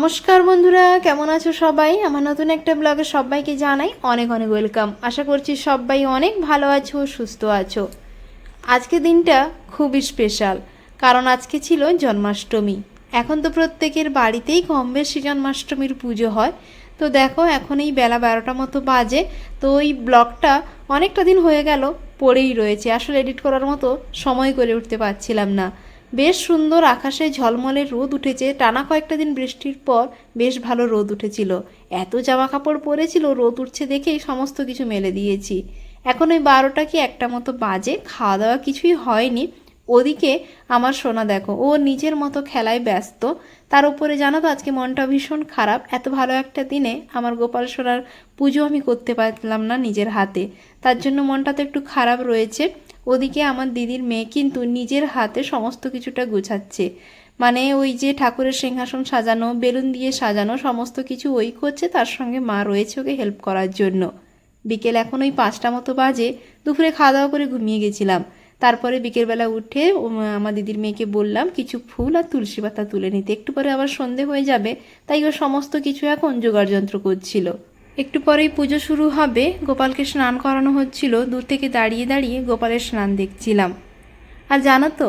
নমস্কার বন্ধুরা, কেমন আছো সবাই? আমার নতুন একটা ব্লগে সবাইকে জানাই অনেক অনেক ওয়েলকাম। আশা করছি সবাই অনেক ভালো আছো, সুস্থ আছো। আজকে দিনটা খুবই স্পেশাল, কারণ আজকে ছিল জন্মাষ্টমী। এখন তো প্রত্যেকের বাড়িতেই কম বেশি জন্মাষ্টমীর পুজো হয়। তো দেখো, এখন এই বেলা বারোটা মতো বাজে, তো ওই ব্লগটা অনেকটা দিন হয়ে গেল, পড়েই রয়েছে। আসলে এডিট করার মতো সময় করে উঠতে পারছিলাম না। বেশ সুন্দর আকাশে ঝলমলে রোদ উঠেছে। টানা কয়েকটা দিন বৃষ্টির পর বেশ ভালো রোদ উঠেছিল। এত জামা কাপড় পরেছিল, রোদ উঠছে দেখেই সমস্ত কিছু মেলে দিয়েছি। এখন ওই বারোটা কি একটা মতো বাজে? খাওয়া দাওয়া কিছুই হয়নি। ওদিকে আমার সোনা দেখো, ও নিজের মতো খেলায় ব্যস্ত। তার উপরে জানো তো আজকে মনটা ভীষণ খারাপ। এত ভালো একটা দিনে আমার গোপাল সোনার পুজো আমি করতে পারলাম না নিজের হাতে। তার জন্য মনটা তো একটু খারাপ রয়েছে। ওদিকে আমার দিদির মেয়ে কিন্তু নিজের হাতে সমস্ত কিছুটা গুছাচ্ছে। মানে ওই যে ঠাকুরের সিংহাসন সাজানো, বেলুন দিয়ে সাজানো, সমস্ত কিছু ওই করছে, তার সঙ্গে মা রয়েছে ওকে হেল্প করার জন্য। বিকেল এখন ওই পাঁচটা মতো বাজে, দুপুরে খাওয়া দাওয়া করে ঘুমিয়ে গেছিলাম। তারপরে বিকেলবেলা উঠে আমার দিদির মেয়েকে বললাম, কিছু ফুল আর তুলসী পাতা তুলে নিতে। একটু পরে আবার সন্ধে হয়ে যাবে, তাই ও সমস্ত কিছু এখন জোগাড় যন্ত্র করছিল। একটু পরেই পুজো শুরু হবে, গোপালকে স্নান করানো হচ্ছিল, দূর থেকে দাঁড়িয়ে দাঁড়িয়ে গোপালের স্নান দেখছিলাম। আর জানো তো,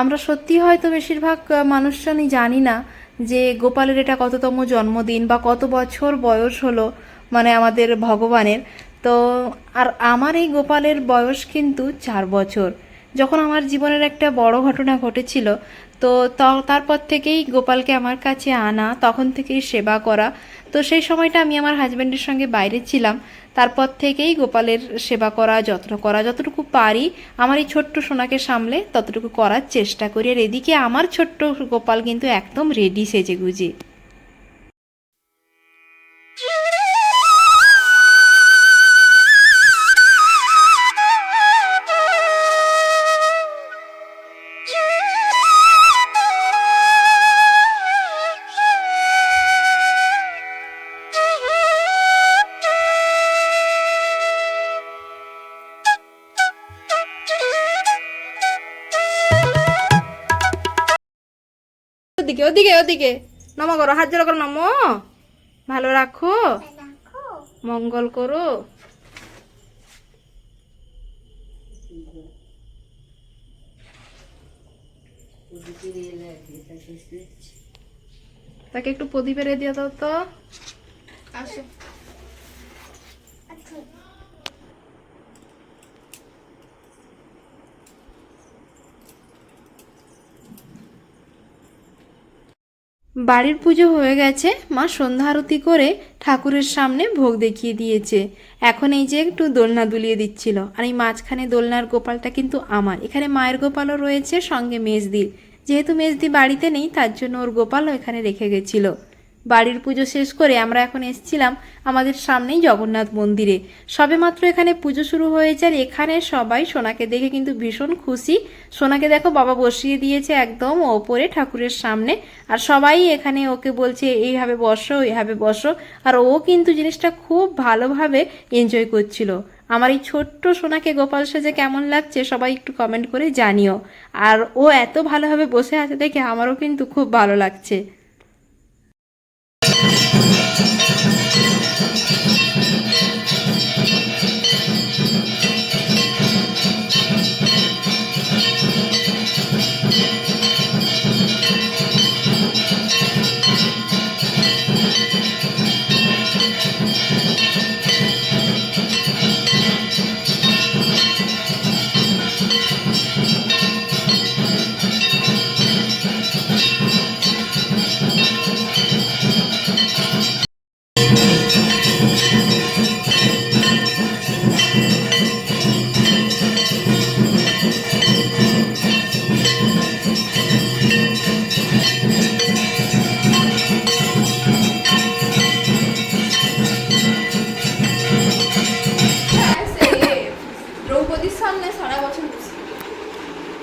আমরা সত্যি হয়তো বেশিরভাগ মানুষজনই জানি না যে গোপালের এটা কততম জন্মদিন বা কত বছর বয়স হলো মানে আমাদের ভগবানের। তো আর আমার এই গোপালের বয়স কিন্তু চার বছর। যখন আমার জীবনের একটা বড় ঘটনা ঘটেছিল, তো তারপর থেকেই গোপালকে আমার কাছে আনা, তখন থেকেই সেবা করা। তো সেই সময়টা আমি আমার হাজব্যান্ডের সঙ্গে বাইরে ছিলাম। তারপর থেকেই গোপালের সেবা করা, যত্ন করা, যতটুকু পারি আমার এই ছোট্ট সোনাকে সামলে ততটুকু করার চেষ্টা করি। আর এদিকে আমার ছোট্ট গোপাল কিন্তু একদম রেডি সেজে গুজে ওদিকে ওদিকে ওদিকে। নম করো, হাত জোড়া করো, নম। ভালো রাখো। মঙ্গল করো। তাকে একটু প্রদীপের দিয়ে দাও তো। আসো। বাড়ির পুজো হয়ে গেছে, মা সন্ধ্যা আরতি করে ঠাকুরের সামনে ভোগ দেখিয়ে দিয়েছে। এখন এই যে একটু দোলনা দুলিয়ে দিচ্ছিল, আর এই মাঝখানে দোলনার গোপালটা কিন্তু আমার। এখানে মায়ের গোপালও রয়েছে, সঙ্গে মেজদি। যেহেতু মেজদি বাড়িতে নেই, তার জন্য ওর গোপালও এখানে রেখে গেছিল। বাড়ির পুজো শেষ করে আমরা এখন এসেছিলাম আমাদের সামনেই জগন্নাথ মন্দিরে। সবেমাত্র এখানে পুজো শুরু হয়েছে আর এখানে সবাই সোনাকে দেখে কিন্তু ভীষণ খুশি। সোনাকে দেখো বাবা বসিয়ে দিয়েছে একদম ওপরে ঠাকুরের সামনে আর সবাই এখানে ওকে বলছে, এইভাবে বসো এইভাবে বসো। আর ও কিন্তু জিনিসটা খুব ভালোভাবে এনজয় করছিল। আমার এই ছোট্ট সোনাকে গোপাল সেজে কেমন লাগছে সবাই একটু কমেন্ট করে জানিও। আর ও এত ভালোভাবে বসে আছে দেখে আমারও কিন্তু খুব ভালো লাগছে। ちゃんちゃんちゃん。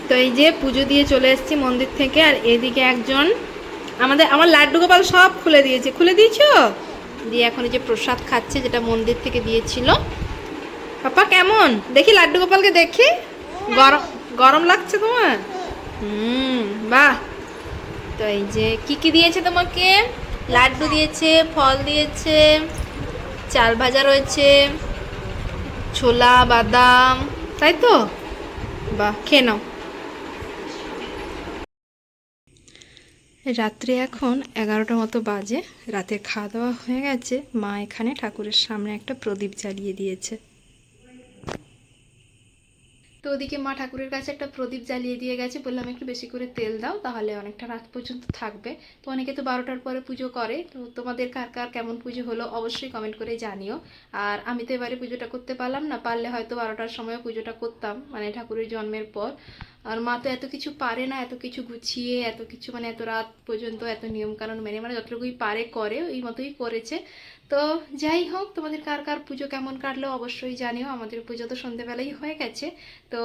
তো এই যে পুজো দিয়ে চলে এসেছি মন্দির থেকে, আর এদিকে একজন আমাদের, আমার লাড্ডু গোপাল সব খুলে দিয়েছে। খুলে দিয়েছ? দিয়ে এখন এই যে প্রসাদ খাচ্ছে, যেটা মন্দির থেকে দিয়েছিল। পাপা, কেমন? দেখি লাড্ডু গোপালকে দেখি। গরম গরম লাগছে তোমার? হুম, বাহ। তো এই যে কি কি দিয়েছে তোমাকে? লাড্ডু দিয়েছে, ফল দিয়েছে। চাল ভাজা রয়েছে, ছোলা, বাদাম, তাই তো? বাহ, খেয়ে নাও। রাত্রে এখন এগারোটা মতো বাজে রাতে খাওয়া দাওয়া হয়ে গেছে। মা এখানে ঠাকুরের সামনে একটা প্রদীপ জ্বালিয়ে দিয়েছে। তো ওদিকে মা ঠাকুরের কাছে একটা প্রদীপ জ্বালিয়ে দিয়ে গেছে। বললাম, একটু বেশি করে তেল দাও, তাহলে অনেকটা রাত পর্যন্ত থাকবে। তো অনেকে তো বারোটার পরে পুজো করে। তো তোমাদের কার কার কেমন পুজো হলো অবশ্যই কমেন্ট করে জানিও। আর আমি তো এবারে পুজোটা করতে পারলাম না, পারলে হয়তো বারোটার সময় পুজোটা করতাম মানে ঠাকুরের জন্মের পর। আর মা তো এত কিছু পারে না, এত কিছু গুছিয়ে, এত কিছু মানে এত রাত পর্যন্ত এত নিয়মকানুন মেনে মানে যতটুকুই পারে করে, ওই মতোই করেছে। তো যাই হোক, তোমাদের কার কার পুজো কেমন কাটলো অবশ্যই জানিও, আমাদের পুজো তো সন্ধেবেলাই হয়ে গেছে। তো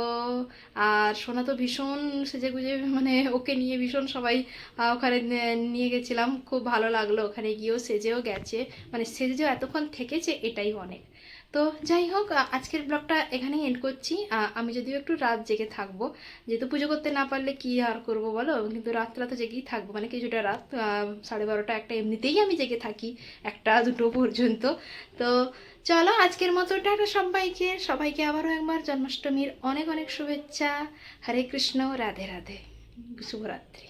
আর সোনা তো ভীষণ সেজে গুজে মানে ওকে নিয়ে ভীষণ সবাই ওখানে নিয়ে গেছিলাম, খুব ভালো লাগল। ওখানে গিয়েও সেজেও গেছে মানে সেজেও এতক্ষণ থেকেছে, এটাই অনেক। তো যাই হোক আজকের ব্লগটা এখানেই এন্ড করছি। আমি যদিও একটু রাত জেগে থাকব, যেহেতু পুজো করতে না পারলে কি আর করব বলো? কিন্তু রাতটা তো জেগেই থাকব মানে কিছুটা রাত সাড়ে বারোটা একটা এমনিতেই আমি জেগে থাকি, একটা দুটো পর্যন্ত। তো চলো আজকের মতো টাটা সবাইকে সবাইকে আবারও একবার জন্মাষ্টমীর অনেক অনেক শুভেচ্ছা। হরে কৃষ্ণ, রাধে রাধে, শুভরাত্রি।